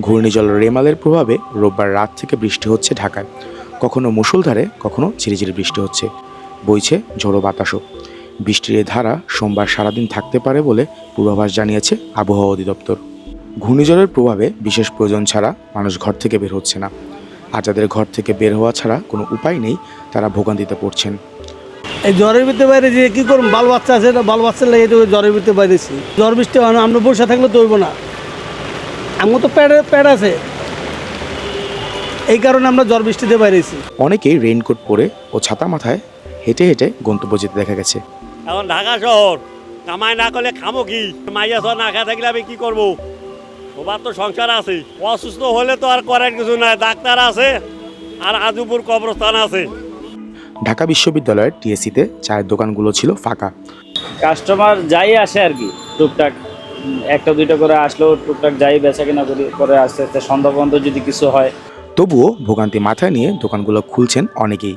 ঘূর্ণিঝড় রেমালের প্রভাবে রোববার রাত থেকে বৃষ্টি হচ্ছে ঢাকায়। কখনো মুষলধারে, কখনো ঝিরিঝিরি বৃষ্টি হচ্ছে। বইছে ঝোড়ো বাতাসও। বৃষ্টির ধারা সোমবার সারাদিন থাকতে পারে বলে পূর্বাভাস জানিয়েছে আবহাওয়া অধিদপ্তর। ঘূর্ণিঝড়ের প্রভাবে বিশেষ প্রয়োজন ছাড়া মানুষ ঘর থেকে বের হচ্ছে না। আর যাদের ঘর থেকে বের হওয়া ছাড়া কোনো উপায় নেই, তারা ভোগান্তিতে পড়ছেন। এই জ্বরের ভিতরে বাইরে যে কী করুন বাল বাচ্চা আছে বাল বাচ্চার লেগে জ্বরের ভিতরে বাইরেছি। জ্বর বৃষ্টি হয় না, আমরা বসে থাকলে তো হইব না। আমার তো প্যাড প্যাড আছে। এই কারণে আমরা জ্বর বৃষ্টিতে বাইরেছি। অনেকেই রেইনকোট পরে ও ছাতা মাথায় হেঁটে হেঁটে গন্তব্য যেতে দেখা গেছে। এখন ঢাকা শহর। কামাই না করলে খামো কি? মাইয়া সব না খেয়ে থাকলে আমি কি করব? ওবার তো সংসার আছে। অসুস্থ হলে তো আর করার কিছু নাই। ডাক্তার আছে আর আজুপুর কবরস্থান আছে। ঢাকা বিশ্ববিদ্যালয়ের টিএসসিতে চায়ের দোকানগুলো ছিল ফাঁকা। কাস্টমার যাই আসে আর কি টুকটাক। একটা দুইটা করে আসলেও টুকটাক যাই বেচা কিনা করি করে আস্তে আস্তে সন্ধ্যা পর্যন্ত যদি কিছু হয়। তবুও ভোগান্তি মাথায় নিয়ে দোকানগুলো খুলছেন অনেকেই।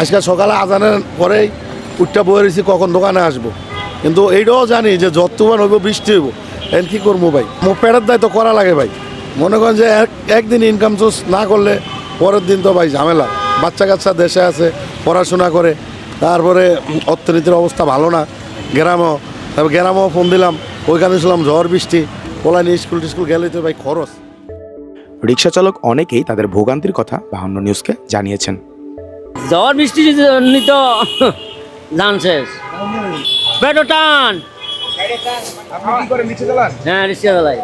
আজকে সকালে আজানের পরেই উঠটা বয়ে রয়েছি কখন দোকানে আসব। কিন্তু এইটাও জানি যে যতবার হইব বৃষ্টি হইব এখন কী করব ভাই? মুখ পেটের দায়িত্ব করা লাগে ভাই। মনে করেন যে এক একদিন ইনকাম সোর্স না করলে পরের দিন তো ভাই ঝামেলা। বাচ্চা কাচ্চা দেশে আছে পড়াশোনা করে তারপরে অর্থনীতির অবস্থা ভালো না গ্রামও তারপর গ্রামও ফোন দিলাম ওইখানে শুনলাম ঝড় বৃষ্টি পোলা নিয়ে স্কুল টিস্কুল গেলেই তো ভাই খরচ। রিক্সা চালক অনেকেই তাদের ভোগান্তির কথা বাহান্ন নিউজকে জানিয়েছেন। ঝড় বৃষ্টির জন্য তো ধান শেষ। পেটো টান। হ্যাঁ রিক্সা চালাই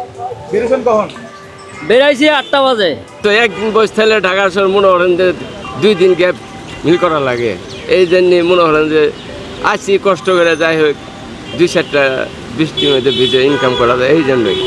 বেরাইছি আটটা বাজে। তো একদিন বসে থাকলে ঢাকা শহর মনে করেন যে দুই দিন গ্যাপ মিল করা লাগে। এই জন্যে মনে করেন যে আসি কষ্ট করে যাই হোক। দুই চারটা বৃষ্টির মধ্যে ভিজে ইনকাম করা যায় এই জন্যই।